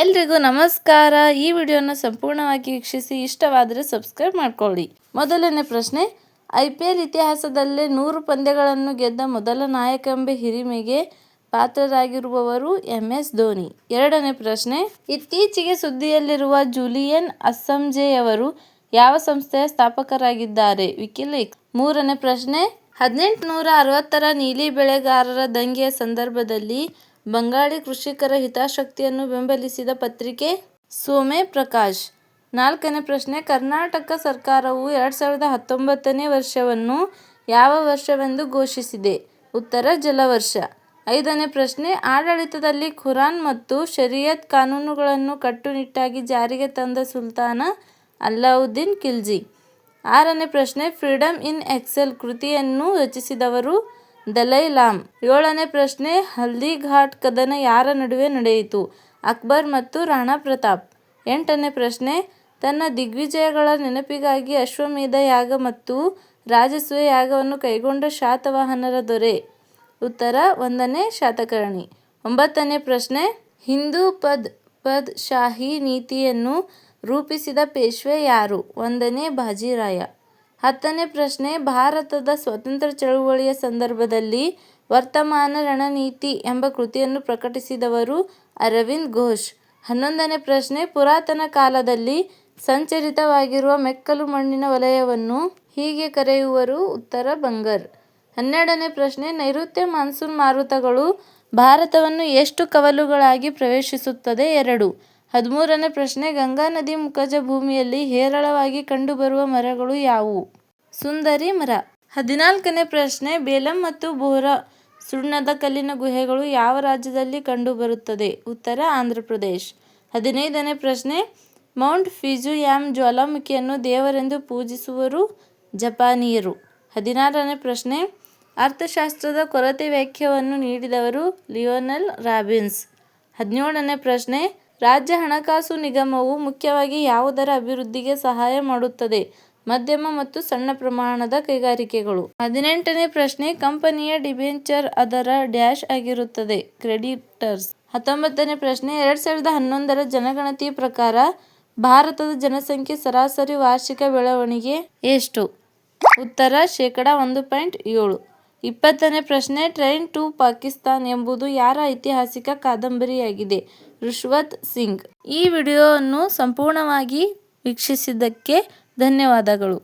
ಎಲ್ರಿಗೂ ನಮಸ್ಕಾರ. ಈ ವಿಡಿಯೋನ ಸಂಪೂರ್ಣವಾಗಿ ವೀಕ್ಷಿಸಿ, ಇಷ್ಟವಾದರೆ ಸಬ್ಸ್ಕ್ರೈಬ್ ಮಾಡ್ಕೊಳ್ಳಿ. ಮೊದಲನೇ ಪ್ರಶ್ನೆ, ಐ ಪಿ ಎಲ್ ಇತಿಹಾಸದಲ್ಲೇ ನೂರು ಪಂದ್ಯಗಳನ್ನು ಗೆದ್ದ ಮೊದಲ ನಾಯಕ ಎಂಬ ಹಿರಿಮೆಗೆ ಪಾತ್ರರಾಗಿರುವವರು ಎಂ ಎಸ್ ಧೋನಿ. ಎರಡನೇ ಪ್ರಶ್ನೆ, ಇತ್ತೀಚೆಗೆ ಸುದ್ದಿಯಲ್ಲಿರುವ ಜೂಲಿಯನ್ ಅಸ್ಸಂಜೆಯವರು ಯಾವ ಸಂಸ್ಥೆಯ ಸ್ಥಾಪಕರಾಗಿದ್ದಾರೆ? ವಿಕಿಲೇಕ್ ಮೂರನೇ ಪ್ರಶ್ನೆ, ಹದಿನೆಂಟುನೂರ ಅರವತ್ತರ ನೀಲಿ ಬೆಳೆಗಾರರ ದಂಗೆಯ ಸಂದರ್ಭದಲ್ಲಿ ಬಂಗಾಳಿ ಕೃಷಿಕರ ಹಿತಾಸಕ್ತಿಯನ್ನು ಬೆಂಬಲಿಸಿದ ಪತ್ರಿಕೆ ಸೋಮೆ ಪ್ರಕಾಶ್. ನಾಲ್ಕನೇ ಪ್ರಶ್ನೆ, ಕರ್ನಾಟಕ ಸರ್ಕಾರವು ಎರಡು ಸಾವಿರದ ಹತ್ತೊಂಬತ್ತನೇ ವರ್ಷವನ್ನು ಯಾವ ವರ್ಷವೆಂದು ಘೋಷಿಸಿದೆ? ಉತ್ತರ, ಜಲವರ್ಷ. ಐದನೇ ಪ್ರಶ್ನೆ, ಆಡಳಿತದಲ್ಲಿ ಖುರಾನ್ ಮತ್ತು ಶರಿಯತ್ ಕಾನೂನುಗಳನ್ನು ಕಟ್ಟುನಿಟ್ಟಾಗಿ ಜಾರಿಗೆ ತಂದ ಸುಲ್ತಾನ ಅಲ್ಲಾವುದ್ದೀನ್ ಖಿಲ್ಜಿ. ಆರನೇ ಪ್ರಶ್ನೆ ಫ್ರೀಡಮ್ ಇನ್ ಎಕ್ಸೆಲ್ ಕೃತಿಯನ್ನು ರಚಿಸಿದವರು ದಲೈ ಲಾಮ್ ಏಳನೇ ಪ್ರಶ್ನೆ, ಹಲ್ದಿಘಾಟ್ ಕದನ ಯಾರ ನಡುವೆ ನಡೆಯಿತು? ಅಕ್ಬರ್ ಮತ್ತು ರಾಣಾ ಪ್ರತಾಪ್. ಎಂಟನೇ ಪ್ರಶ್ನೆ, ತನ್ನ ದಿಗ್ವಿಜಯಗಳ ನೆನಪಿಗಾಗಿ ಅಶ್ವಮೇಧ ಯಾಗ ಮತ್ತು ರಾಜಸ್ವ ಯಾಗವನ್ನು ಕೈಗೊಂಡ ಶಾತವಾಹನರ ದೊರೆ. ಉತ್ತರ, ಒಂದನೇ ಶಾತಕರ್ಣಿ. ಒಂಬತ್ತನೇ ಪ್ರಶ್ನೆ, ಹಿಂದೂ ಪದ್ ಪದ್ ಶಾಹಿ ನೀತಿಯನ್ನು ರೂಪಿಸಿದ ಪೇಶ್ವೆ ಯಾರು? ಒಂದನೇ ಬಾಜಿರಾಯ. ಹತ್ತನೇ ಪ್ರಶ್ನೆ, ಭಾರತದ ಸ್ವಾತಂತ್ರ್ಯ ಚಳುವಳಿಯ ಸಂದರ್ಭದಲ್ಲಿ ವರ್ತಮಾನ ರಣನೀತಿ ಎಂಬ ಕೃತಿಯನ್ನು ಪ್ರಕಟಿಸಿದವರು ಅರವಿಂದ್ ಘೋಷ್. ಹನ್ನೊಂದನೇ ಪ್ರಶ್ನೆ, ಪುರಾತನ ಕಾಲದಲ್ಲಿ ಸಂಚರಿತವಾಗಿರುವ ಮೆಕ್ಕಲು ಮಣ್ಣಿನ ವಲಯವನ್ನು ಹೀಗೆ ಕರೆಯುವರು ಉತ್ತರ ಬಂಗರ್. ಹನ್ನೆರಡನೇ ಪ್ರಶ್ನೆ, ನೈಋತ್ಯ ಮಾನ್ಸೂನ್ ಮಾರುತಗಳು ಭಾರತವನ್ನು ಎಷ್ಟು ಕವಲುಗಳಾಗಿ ಪ್ರವೇಶಿಸುತ್ತದೆ? ಎರಡು. ಹದಿಮೂರನೇ ಪ್ರಶ್ನೆ, ಗಂಗಾ ನದಿ ಮುಖಜ ಭೂಮಿಯಲ್ಲಿ ಹೇರಳವಾಗಿ ಕಂಡುಬರುವ ಮರಗಳು ಯಾವುವು? ಸುಂದರಿ ಮರ. ಹದಿನಾಲ್ಕನೇ ಪ್ರಶ್ನೆ, ಬೇಲಂ ಮತ್ತು ಬೋರಾ ಸುಣ್ಣದ ಕಲ್ಲಿನ ಗುಹೆಗಳು ಯಾವ ರಾಜ್ಯದಲ್ಲಿ ಕಂಡುಬರುತ್ತದೆ? ಉತ್ತರ ಆಂಧ್ರ ಪ್ರದೇಶ್ ಹದಿನೈದನೇ ಪ್ರಶ್ನೆ, ಮೌಂಟ್ ಫಿಜುಯಾಮ್ ಜ್ವಾಲಾಮುಖಿಯನ್ನು ದೇವರೆಂದು ಪೂಜಿಸುವರು ಜಪಾನಿಯರು. ಹದಿನಾರನೇ ಪ್ರಶ್ನೆ, ಅರ್ಥಶಾಸ್ತ್ರದ ಕೊರತೆ ವ್ಯಾಖ್ಯವನ್ನು ನೀಡಿದವರು ಲಿಯೋನಲ್ ರಾಬಿನ್ಸ್. ಹದಿನೇಳನೇ ಪ್ರಶ್ನೆ ರಾಜ್ಯ ಹಣಕಾಸು ನಿಗಮವು ಮುಖ್ಯವಾಗಿ ಯಾವುದರ ಅಭಿವೃದ್ಧಿಗೆ ಸಹಾಯ ಮಾಡುತ್ತದೆ? ಮಧ್ಯಮ ಮತ್ತು ಸಣ್ಣ ಪ್ರಮಾಣದ ಕೈಗಾರಿಕೆಗಳು. ಹದಿನೆಂಟನೇ ಪ್ರಶ್ನೆ, ಕಂಪನಿಯ ಡಿಬೆಂಚರ್ ಅದರ ಡ್ಯಾಶ್ ಆಗಿರುತ್ತದೆ. ಕ್ರೆಡಿಟರ್ಸ್. ಹತ್ತೊಂಬತ್ತನೇ ಪ್ರಶ್ನೆ, ಎರಡು ಸಾವಿರದ ಹನ್ನೊಂದರ ಜನಗಣತಿ ಪ್ರಕಾರ ಭಾರತದ ಜನಸಂಖ್ಯೆ ಸರಾಸರಿ ವಾರ್ಷಿಕ ಬೆಳವಣಿಗೆ ಎಷ್ಟು? ಉತ್ತರ ಶೇಕಡಾ ಒಂದು ಪಾಯಿಂಟ್ ಏಳು. ಇಪ್ಪತ್ತನೇ ಪ್ರಶ್ನೆ, ಟ್ರೈನ್ ಟು ಪಾಕಿಸ್ತಾನ್ ಎಂಬುದು ಯಾರ ಐತಿಹಾಸಿಕ ಕಾದಂಬರಿಯಾಗಿದೆ? ರುಶ್ವತ್ ಸಿಂಗ್. ಈ ವಿಡಿಯೋವನ್ನು ಸಂಪೂರ್ಣವಾಗಿ ವೀಕ್ಷಿಸಿದ್ದಕ್ಕೆ ಧನ್ಯವಾದಗಳು.